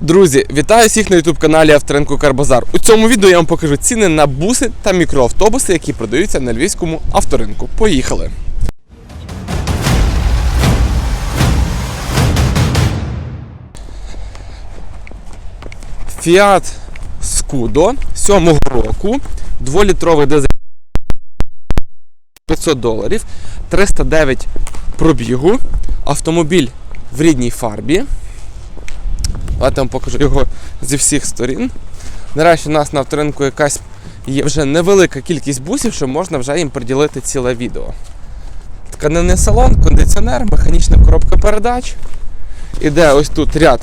Друзі, вітаю всіх на youtube каналі Авторинку Карбазар. У цьому відео я вам покажу ціни на буси та мікроавтобуси, які продаються на львівському авторинку. Поїхали! Fiat Scudo 7 року, 2-літровий дизель 500 доларів, 309 пробігу, автомобіль в рідній фарбі. Давайте вам покажу його зі всіх сторін. Нарешті у нас на авторинку якась є вже невелика кількість бусів, що можна вже їм приділити ціле відео. Тканинний салон, кондиціонер, механічна коробка передач. Іде ось тут ряд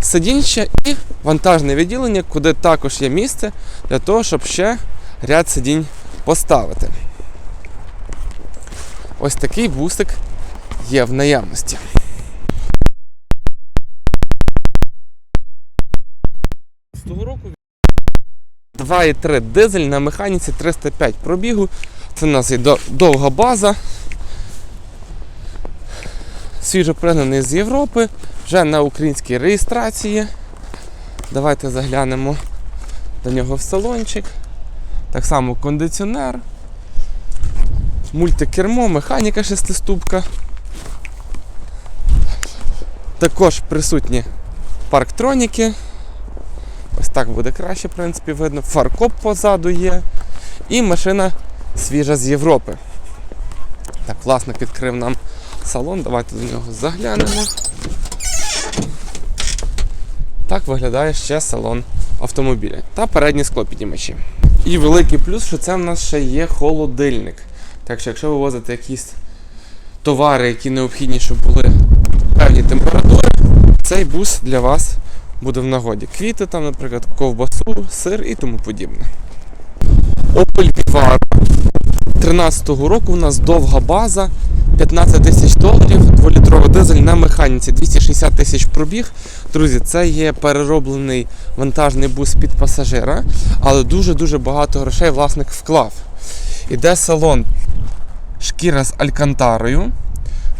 сидіння і вантажне відділення, куди також є місце для того, щоб ще ряд сидінь поставити. Ось такий бусик є в наявності. Року 2,3 дизель на механіці 305 пробігу. Це у нас і довга база. Свіжо пригнаний з Європи, вже на українській реєстрації. Давайте заглянемо до нього в салончик. Так само кондиціонер, мультикермо, механіка шестиступка. Також присутні парктроніки. Так буде краще, в принципі, видно. Фаркоп позаду є. І машина свіжа з Європи. Так, власник відкрив нам салон. Давайте до нього заглянемо. Так виглядає ще салон автомобіля. Та передні склопіднімачі. І великий плюс, що це в нас ще є холодильник. Так що, якщо ви возите якісь товари, які необхідні, щоб були певні температури, цей бус для вас буде в нагоді. Квіти, там, наприклад, ковбасу, сир і тому подібне. Opel Vivaro 13-го року у нас довга база, 15 тисяч доларів, 2-літровий дизель на механіці, 260 тисяч пробіг. Друзі, це є перероблений вантажний бус під пасажира, але дуже-дуже багато грошей власник вклав. Іде салон шкіра з алькантарою.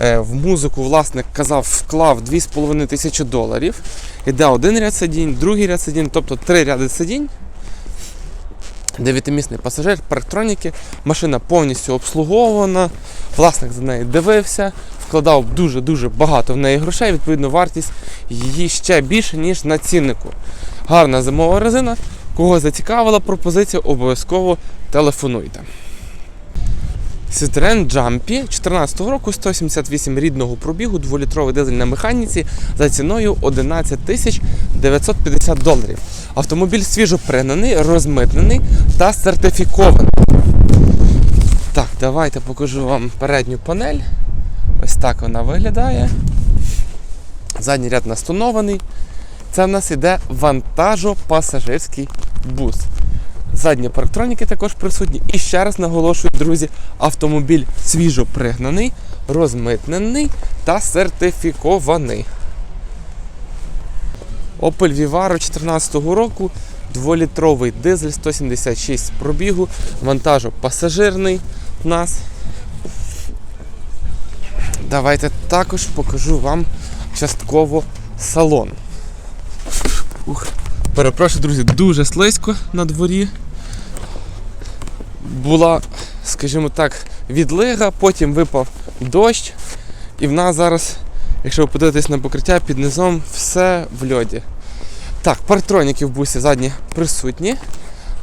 Е, В музику власник казав, вклав 2,5 тисячі доларів. Іде один ряд сидінь, другий ряд сидінь, тобто три ряди сидінь. Дев'ятимісний пасажир, парктроніки, машина повністю обслуговувана, власник за нею дивився, вкладав дуже-дуже багато в неї грошей, відповідно, вартість її ще більше, ніж на ціннику. Гарна зимова резина. Кого зацікавила пропозиція, обов'язково телефонуйте. Citroen Jumpy 14 року 178 рідного пробігу, 2-літровий дизель на механіці за ціною 11 тисяч 950 доларів. Автомобіль свіжо пригнаний, розмитнений та сертифікований. Так, давайте покажу вам передню панель. Ось так вона виглядає. Задній ряд настонований. Це в нас іде вантажо-пасажирський бус. Задні парктроніки також присутні. І ще раз наголошую, друзі, автомобіль свіжо пригнаний, розмитнений та сертифікований. Opel Vivaro 2014 року, 2-літровий дизель 176 пробігу, вантажо пасажирний у нас. Давайте також покажу вам частково салон. Ух. Перепрошую, друзі, дуже слизько на дворі. Була, скажімо так, відлига, потім випав дощ, і в нас зараз, якщо ви подивитесь на покриття під низом, все в льоді. Так, парктроніки в бусі задні присутні.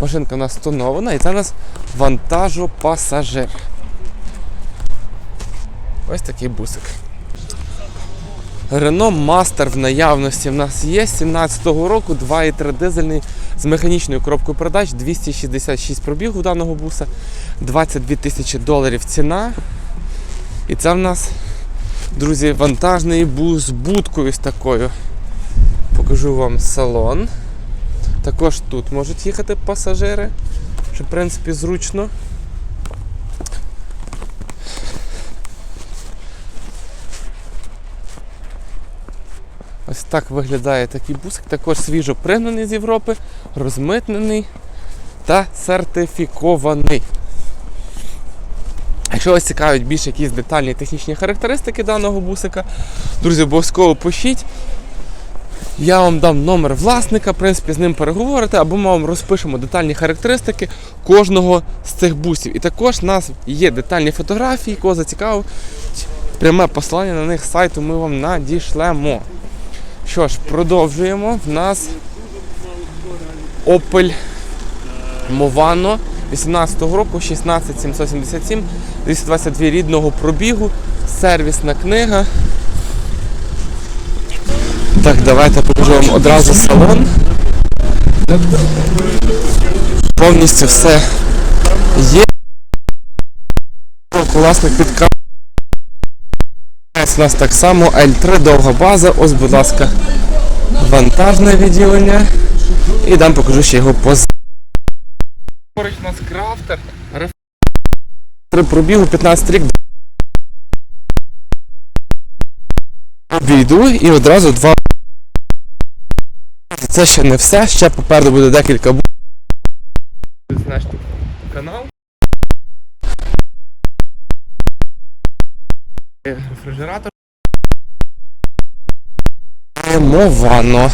Машинка у нас тонована, і це у нас вантажопасажир. Ось такий бусик. Renault Master в наявності в нас є 17-го року, 2,3 дизельний з механічною коробкою передач, 266 пробігу даного буса, 22 тисячі доларів ціна. І це в нас, друзі, вантажний бус з будкою з такою. Покажу вам салон. Також тут можуть їхати пасажири, що в принципі зручно. Ось так виглядає такий бусик, також свіжо пригнаний з Європи, розмитнений та сертифікований. Якщо вас цікавить більш якісь детальні технічні характеристики даного бусика, друзі, обов'язково пишіть. Я вам дам номер власника, в принципі, з ним переговорите, або ми вам розпишемо детальні характеристики кожного з цих бусів. І також у нас є детальні фотографії, кого зацікавив. Пряме посилання на них з сайту ми вам надішлемо. Що ж, продовжуємо. В нас Opel Movano 18-го року 16777, 222 рідного пробігу, сервісна книга. Так, давайте покажу вам одразу салон. Повністю все є. Власник підка. У нас так само L3 довга база. Ось, будь ласка, вантажне відділення. І дам покажу ще його поза. Поруч у нас крафтер. Три пробігу, 15 рік. Обійду і одразу два. Це ще не все, ще попереду буде декілька наш канал. Рефрижератор. Мовано.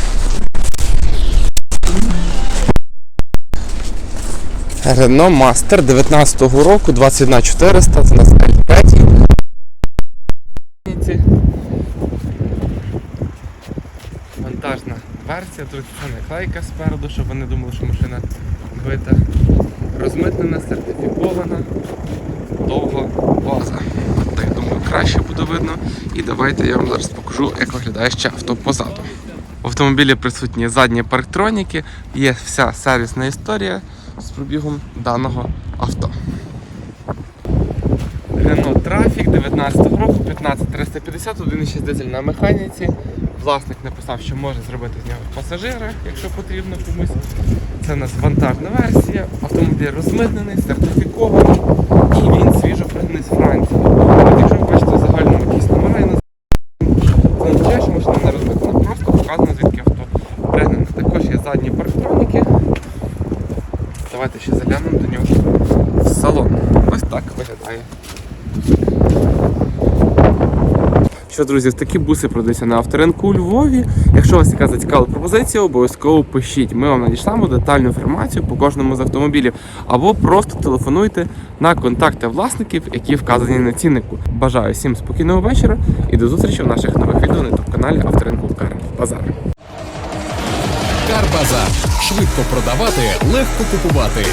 Renault Master 19-го року, 21400, це у нас L5. Вантажна версія, тут наклейка спереду, щоб вони думали, що машина бита. Розмитнена, сертифікована, довга база. Буде видно. І давайте я вам зараз покажу, як виглядає ще авто позаду. В автомобілі присутні задні парктроніки, є вся сервісна історія з пробігом даного авто. Renault Trafic 19 року, 15350, 1,6 дизель на механіці. Власник написав, що може зробити з нього пасажира, якщо потрібно комусь. Це у нас вантажна версія. Автомобіль розмитнений, сертифікований і він свіжо пригнаний з Франції. От якщо ви бачите в загальному якісь номера і на це не означає, що машина не розмитнена, просто показано звідки авто пригнане. Також є задні парктроніки. Давайте ще заглянемо до нього в салон. Ось так виглядає. Що, друзі, такі буси продаються на авторинку у Львові. Якщо вас яка зацікавила пропозиція, обов'язково пишіть. Ми вам надішлемо детальну інформацію по кожному з автомобілів. Або просто телефонуйте на контакти власників, які вказані на ціннику. Бажаю всім спокійного вечора і до зустрічі в наших нових відео на каналі Авторинку Кар Базар. Карбазар. Швидко продавати, легко купувати.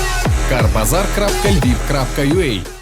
Карбазар.львів.ua